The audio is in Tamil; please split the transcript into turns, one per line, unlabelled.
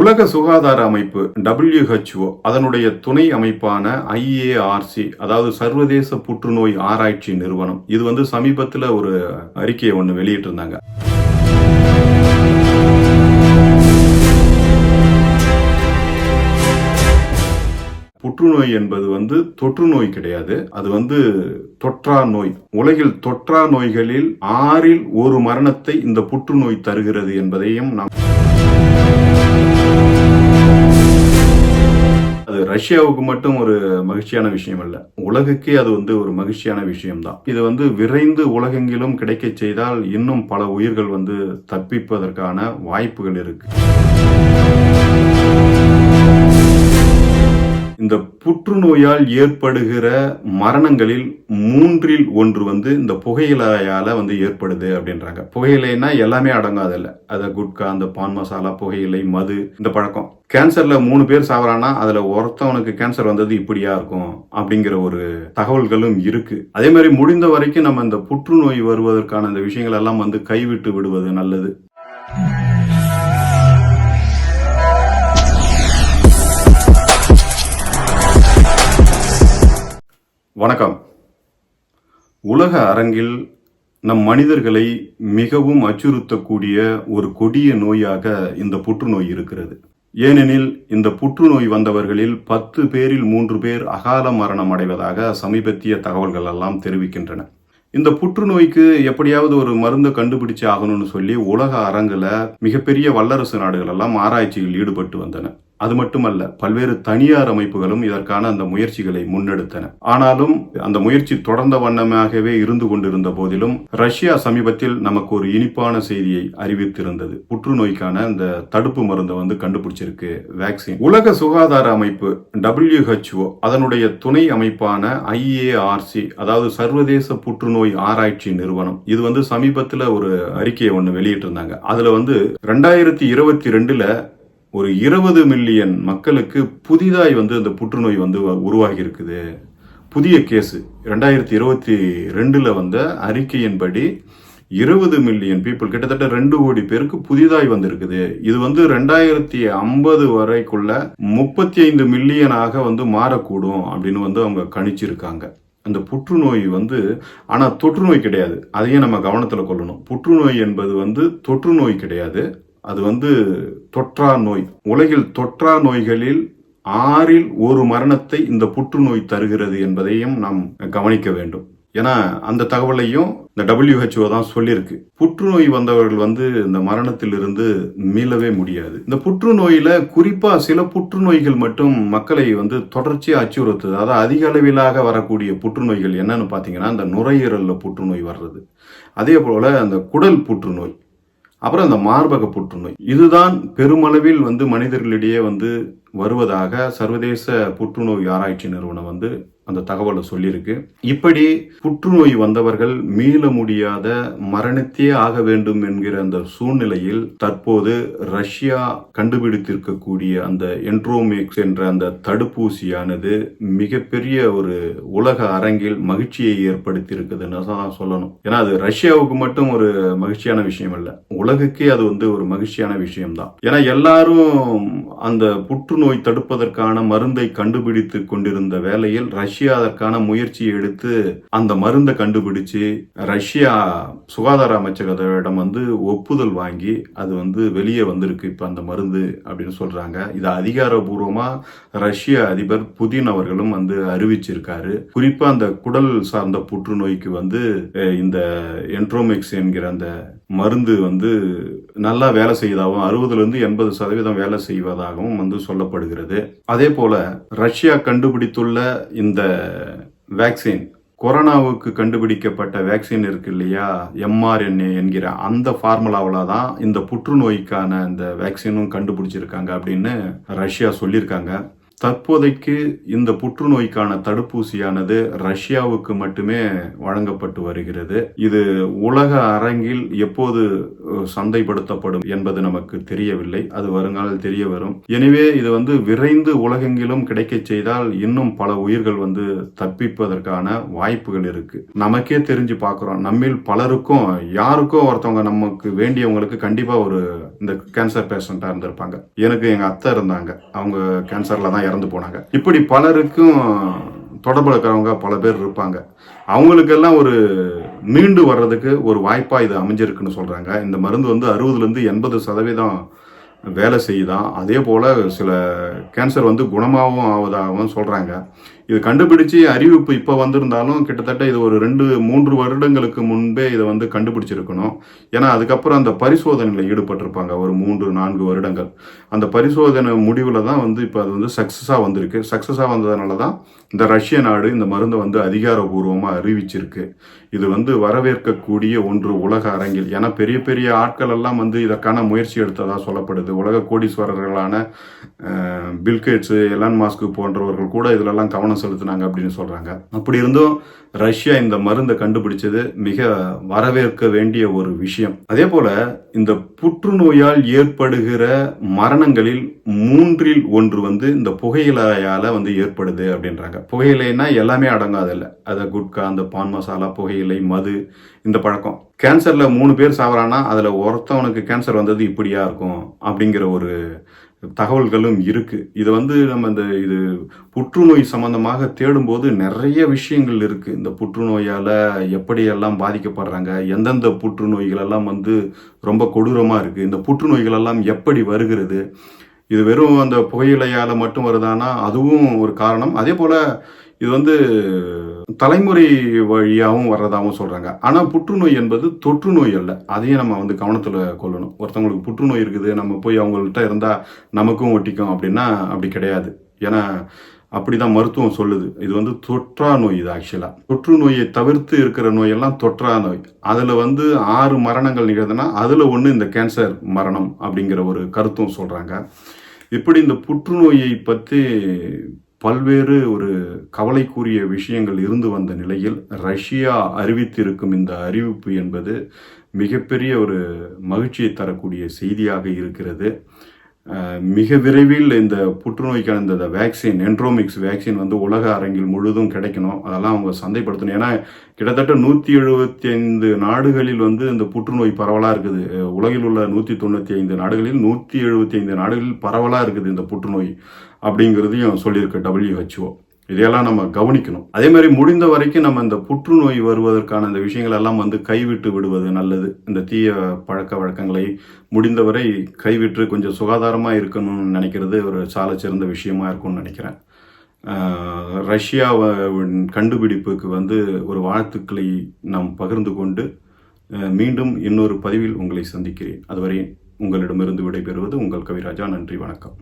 உலக சுகாதார அமைப்பு டபிள்யூஹெச்ஓ அதனுடைய துணை அமைப்பான ஐஏஆர்சி அதாவது சர்வதேச புற்றுநோய் ஆராய்ச்சி நிறுவனம். இது வந்து சமீபத்தில் ஒரு அறிக்கையை ஒன்று வெளியிட்டிருந்தாங்க. புற்றுநோய் என்பது வந்து தொற்று நோய் கிடையாது. அது வந்து தொற்றா நோய். உலகில் தொற்றா நோய்களில் ஆறில் ஒரு மரணத்தை இந்த புற்றுநோய் தருகிறது என்பதையும் நாம் ரஷ்யாவுக்கு மட்டும் ஒரு மகிழ்ச்சியான விஷயம் அல்ல. உலகுக்கே அது வந்து ஒரு மகிழ்ச்சியான விஷயம்தான். இது வந்து விரைந்து உலகெங்கிலும் கிடைக்க செய்தால் இன்னும் பல உயிர்கள் வந்து தப்பிப்பதற்கான வாய்ப்புகள் இருக்கு. புற்றுநோயால் ஏற்படுகிற மரணங்களில் மூன்றில் ஒன்று வந்து இந்த புகையிலையால் வந்து ஏற்படுது அப்படின்றாங்க. புகையிலைன்னா எல்லாமே அடங்காதில்ல அதை குட்கா அந்த பான் மசாலா புகையிலை மது இந்த பழக்கம். கேன்சர்ல மூணு பேர் சாவறானா அதுல ஒருத்தவனுக்கு கேன்சர் வந்தது இப்படியா இருக்கும் அப்படிங்கிற ஒரு தகவல்களும் இருக்கு. அதே மாதிரி முடிந்த வரைக்கும் நம்ம இந்த புற்றுநோய் வருவதற்கான இந்த விஷயங்கள் எல்லாம் வந்து கைவிட்டு விடுவது நல்லது. வணக்கம். உலக அரங்கில் நம் மனிதர்களை மிகவும் அச்சுறுத்தக்கூடிய ஒரு கொடிய நோயாக இந்த புற்றுநோய் இருக்கிறது. ஏனெனில் இந்த புற்றுநோய் வந்தவர்களில் பத்து பேரில் மூன்று பேர் அகால மரணம் அடைவதாக சமீபத்திய தகவல்கள் எல்லாம் தெரிவிக்கின்றன. இந்த புற்றுநோய்க்கு எப்படியாவது ஒரு மருந்து கண்டுபிடிச்சு ஆகணும்னு சொல்லி உலக அரங்கில் மிகப்பெரிய வல்லரசு நாடுகள் எல்லாம் ஆராய்ச்சியில் ஈடுபட்டு வந்தன. அது மட்டுமல்ல பல்வேறு தனியார் அமைப்புகளும் இதற்கான அந்த முயற்சிகளை முன்னெடுத்தன. ஆனாலும் அந்த முயற்சி தொடர்ந்த வண்ணமாகவே இருந்து கொண்டிருந்த போதிலும் ரஷ்யா சமீபத்தில் நமக்கு ஒரு இனிப்பான செய்தியை அறிவித்திருந்தது. புற்றுநோய்க்கான அந்த தடுப்பு மருந்தை வந்து கண்டுபிடிச்சிருக்கு வேக்சின் உலக சுகாதார அமைப்பு டபிள்யூஹெச்ஓ அதனுடைய துணை அமைப்பான ஐஏஆர்சி அதாவது சர்வதேச புற்றுநோய் ஆராய்ச்சி நிறுவனம். இது வந்து சமீபத்தில் ஒரு அறிக்கையை ஒன்று வெளியிட்டிருந்தாங்க. அதுல வந்து ரெண்டாயிரத்தி இருபத்தி ரெண்டுல ஒரு இருபது மில்லியன் மக்களுக்கு புதிதாய் வந்து அந்த புற்றுநோய் வந்து உருவாகி இருக்குது புதிய கேஸு. ரெண்டாயிரத்தி இருபத்தி ரெண்டில் வந்த அறிக்கையின்படி இருபது மில்லியன் பீப்புள் கிட்டத்தட்ட ரெண்டு கோடி பேருக்கு புதிதாய் வந்திருக்குது. இது வந்து ரெண்டாயிரத்தி ஐம்பது வரைக்குள்ள முப்பத்தி ஐந்து மில்லியனாக வந்து மாறக்கூடும் அப்படின்னு வந்து அவங்க கணிச்சிருக்காங்க. அந்த புற்றுநோய் வந்து ஆனால் தொற்றுநோய் கிடையாது. அதையும் நம்ம கவனத்தில் கொள்ளணும். புற்றுநோய் என்பது வந்து தொற்றுநோய் கிடையாது. அது வந்து தொற்றா நோய். உலகில் தொற்றா நோய்களில் ஆறில் ஒரு மரணத்தை இந்த புற்றுநோய் தருகிறது என்பதையும் நாம் கவனிக்க வேண்டும். ஏன்னா அந்த தகவலையும் இந்த டபிள்யூஹெச்ஓ தான் சொல்லியிருக்கு புற்றுநோய் வந்தவர்கள் வந்து இந்த மரணத்திலிருந்து மீளவே முடியாது. இந்த புற்றுநோயில குறிப்பா சில புற்றுநோய்கள் மட்டும் மக்களை வந்து தொடர்ச்சியாக அச்சுறுத்துது. அதாவது அதிக அளவிலாக வரக்கூடிய புற்றுநோய்கள் என்னன்னு பாத்தீங்கன்னா இந்த நுரையீரலில் புற்றுநோய் வர்றது. அதே போல அந்த குடல் புற்றுநோய். அப்புறம் அந்த மார்பக புற்றுநோய். இதுதான் பெருமளவில் வந்து மனிதர்களிடையே வந்து வருவதாக சர்வதேச புற்றுநோய் ஆராய்ச்சி நிறுவனம் வந்து அந்த தகவலை சொல்லியிருக்கு. இப்படி புற்றுநோய் வந்தவர்கள் மீள முடியாத மரணத்தே ஆக வேண்டும் என்கிற அந்த சூழ்நிலையில் தற்போது ரஷ்யா கண்டுபிடித்திருக்கக்கூடிய அந்த என்ட்ரோமேக்ஸ் என்ற அந்த தடுப்பூசியானது மிகப்பெரிய ஒரு உலக அரங்கில் மகிழ்ச்சியை ஏற்படுத்தியிருக்குதுன்னு தான் சொல்லணும். ஏன்னா அது ரஷ்யாவுக்கு மட்டும் ஒரு மகிழ்ச்சியான விஷயம் இல்லை உலகுக்கே அது வந்து ஒரு மகிழ்ச்சியான விஷயம் தான் ஏன்னா எல்லாரும் அந்த புற்றுநோய் தடுப்பதற்கான மருந்தை கண்டுபிடித்து கொண்டிருந்த வேலையில் ரஷ்யா ரஷ்யா அதற்கான முயற்சியை எடுத்து அந்த மருந்தை கண்டுபிடிச்சு ரஷ்யா சுகாதார அமைச்சகத்திடம் வந்து ஒப்புதல் வாங்கி அது வந்து வெளியே வந்திருக்கு. இப்போ அந்த மருந்து அப்படின்னு சொல்றாங்க. இது அதிகாரபூர்வமா ரஷ்ய அதிபர் புதின் அவர்களும் வந்து அறிவிச்சிருக்காரு. குறிப்பா அந்த குடல் சார்ந்த புற்றுநோய்க்கு வந்து இந்த என்ட்ரோமிக்ஸ் என்கிற அந்த மருந்து வந்து நல்லா வேலை செய்வதாகவும் அறுபதுலேருந்து எண்பது சதவீதம் வேலை செய்வதாகவும் வந்து சொல்லப்படுகிறது. அதே போல் ரஷ்யா கண்டுபிடித்துள்ள இந்த வேக்சின் கொரோனாவுக்கு கண்டுபிடிக்கப்பட்ட வேக்சின் இருக்கு இல்லையா எம்ஆர்என்ஏ என்கிற அந்த ஃபார்முலாவில் தான் இந்த புற்றுநோய்க்கான இந்த வேக்சினும் கண்டுபிடிச்சிருக்காங்க அப்படின்னு ரஷ்யா சொல்லியிருக்காங்க. தற்போதைக்கு இந்த புற்றுநோய்க்கான தடுப்பூசியானது ரஷ்யாவுக்கு மட்டுமே வழங்கப்பட்டு வருகிறது. இது உலக அரங்கில் எப்போது சந்தைப்படுத்தப்படும் என்பது நமக்கு தெரியவில்லை. அது வருங்காலில் தெரிய வரும். எனவே இது வந்து விரைந்து உலகெங்கிலும் கிடைக்க செய்தால் இன்னும் பல உயிர்கள் வந்து தப்பிப்பதற்கான வாய்ப்புகள் இருக்கு. நமக்கே தெரிஞ்சு பார்க்குறோம். நம்மில் பலருக்கும் யாருக்கும் ஒருத்தவங்க நமக்கு வேண்டியவங்களுக்கு கண்டிப்பா ஒரு இந்த கேன்சர் பேஷண்ட்டாக இருந்திருப்பாங்க. எனக்கு எங்கள் அத்தை இருந்தாங்க. அவங்க கேன்சரில் தான் இறந்து போனாங்க. இப்படி பலருக்கும் தொடர்பில் இருக்கிறவங்க பல பேர் இருப்பாங்க. அவங்களுக்கெல்லாம் ஒரு மீண்டு வர்றதுக்கு ஒரு வாய்ப்பாக இது அமைஞ்சிருக்குன்னு சொல்கிறாங்க இந்த மருந்து வந்து அறுபதுலேருந்து எண்பது சதவீதம் வேலை செய்யுதான். அதே போல் சில கேன்சர் வந்து குணமாகவும் ஆவதாகவும் சொல்கிறாங்க இது கண்டுபிடிச்சு அறிவிப்பு இப்போ வந்திருந்தாலும் கிட்டத்தட்ட இது ஒரு ரெண்டு மூன்று வருடங்களுக்கு முன்பே இதை வந்து கண்டுபிடிச்சிருக்கணும். ஏன்னா அதுக்கப்புறம் அந்த பரிசோதனையில் ஈடுபட்டிருப்பாங்க ஒரு மூன்று நான்கு வருடங்கள். அந்த பரிசோதனை முடிவில் தான் வந்து இப்போ அது வந்து சக்ஸஸாக வந்திருக்கு. சக்ஸஸாக வந்ததுனால தான் இந்த ரஷ்ய நாடு இந்த மருந்தை வந்து அதிகாரபூர்வமாக அறிவிச்சிருக்கு. இது வந்து வரவேற்கக்கூடிய ஒன்று உலக அரங்கில். ஏன்னா பெரிய பெரிய ஆட்கள் எல்லாம் வந்து இதற்கான முயற்சி எடுத்ததாக சொல்லப்படுது. உலக கோடீஸ்வரர்களான பில்கேட்ஸு எலான் மாஸ்க் போன்றவர்கள் கூட இதிலெல்லாம் கவனம் செலுத்தினாங்க அப்படின்னு சொல்கிறாங்க அப்படி இருந்தும் ரஷ்யா இந்த மருந்தை கண்டுபிடிச்சது மிக வரவேற்க வேண்டிய ஒரு விஷயம். அதே போல இந்த புற்றுநோயால் ஏற்படுகிற மரணங்களில் மூன்றில் ஒன்று வந்து இந்த புகையிலையால் வந்து ஏற்படுது அப்படின்றாங்க. புகையிலைன்னா எல்லாமே அடங்காதில்ல அதை குட்கா அந்த பான் மசாலா புகையிலை மது இந்த பழக்கம். கேன்சரில் மூணு பேர் சாவறானா அதில் ஒருத்தவனுக்கு கேன்சர் வந்தது இப்படியா இருக்கும் அப்படிங்கிற ஒரு தகவல்களும் இருக்குது இது வந்து நம்ம இந்த இது புற்றுநோய் சம்மந்தமாக தேடும்போது நிறைய விஷயங்கள் இருக்குது இந்த புற்றுநோயால் எப்படியெல்லாம் பாதிக்கப்படுறாங்க எந்தெந்த புற்றுநோய்களெல்லாம் வந்து ரொம்ப கொடூரமாக இருக்குது இந்த புற்றுநோய்கள் எல்லாம் எப்படி வருகிறது இது வெறும் அந்த புகையிலையால் மட்டும் வருதானா அதுவும் ஒரு காரணம். அதே போல் இது வந்து தலைமுறை வழியாகவும் வர்றதாகவும் சொல்கிறாங்க ஆனால் புற்றுநோய் என்பது தொற்று நோய் அல்ல. அதையும் நம்ம வந்து கவனத்தில் கொள்ளணும். ஒருத்தவங்களுக்கு புற்றுநோய் இருக்குது நம்ம போய் அவங்கள்ட்ட இருந்தால் நமக்கும் ஒட்டிக்கும் அப்படின்னா அப்படி கிடையாது. ஏன்னா அப்படிதான் மருத்துவம் சொல்லுது. இது வந்து தொற்றா நோய் இது ஆக்சுவலாக தொற்று நோயை தவிர்த்து இருக்கிற நோயெல்லாம் தொற்றா நோய். அதில் வந்து ஆறு மரணங்கள் நிகழ்துன்னா அதில் ஒன்று இந்த கேன்சர் மரணம் அப்படிங்கிற ஒரு கருத்தும் சொல்கிறாங்க இப்படி இந்த புற்றுநோயை பற்றி பல்வேறு ஒரு கவலைக்குரிய விஷயங்கள் இருந்து வந்த நிலையில் ரஷ்யா அறிவித்திருக்கும் இந்த அறிவிப்பு என்பது மிகப்பெரிய ஒரு மகிழ்ச்சியை தரக்கூடிய செய்தியாக இருக்கிறது. மிக விரைவில் இந்த புற்றுநோய்க்கான இந்த வேக்சின் என்ட்ரோமிக்ஸ் வேக்சின் வந்து உலக அரங்கில் முழுதும் கிடைக்கணும். அதெல்லாம் அவங்க சந்தைப்படுத்தணும். ஏன்னா கிட்டத்தட்ட நூற்றி எழுபத்தி ஐந்து நாடுகளில் வந்து இந்த புற்றுநோய் பரவலாக இருக்குது. உலகில் உள்ள நூற்றி தொண்ணூற்றி ஐந்து நாடுகளில் நூற்றி எழுபத்தி ஐந்து நாடுகளில் பரவலாக இருக்குது இந்த புற்றுநோய். அப்படிங்கிறதையும் சொல்லியிருக்கு டபிள்யூஹெச்ஓ இதையெல்லாம் நம்ம கவனிக்கணும். அதே மாதிரி முடிந்த வரைக்கும் நம்ம இந்த புற்றுநோய் வருவதற்கான இந்த விஷயங்கள் எல்லாம் வந்து கைவிட்டு விடுவது நல்லது. இந்த தீய பழக்க வழக்கங்களை முடிந்தவரை கைவிட்டு கொஞ்சம் சுகாதாரமாக இருக்கணும்னு நினைக்கிறது ஒரு சால சிறந்த விஷயமா இருக்கும்னு நினைக்கிறேன். ரஷ்யா ரஷ்யாவின் கண்டுபிடிப்புக்கு வந்து ஒரு வாழ்த்துக்களை நாம் பகிர்ந்து கொண்டு மீண்டும் இன்னொரு பதிவில் உங்களை சந்திக்கிறேன். அதுவரை உங்களிடமிருந்து விடைபெறுவது உங்கள் கவிராஜா. நன்றி வணக்கம்.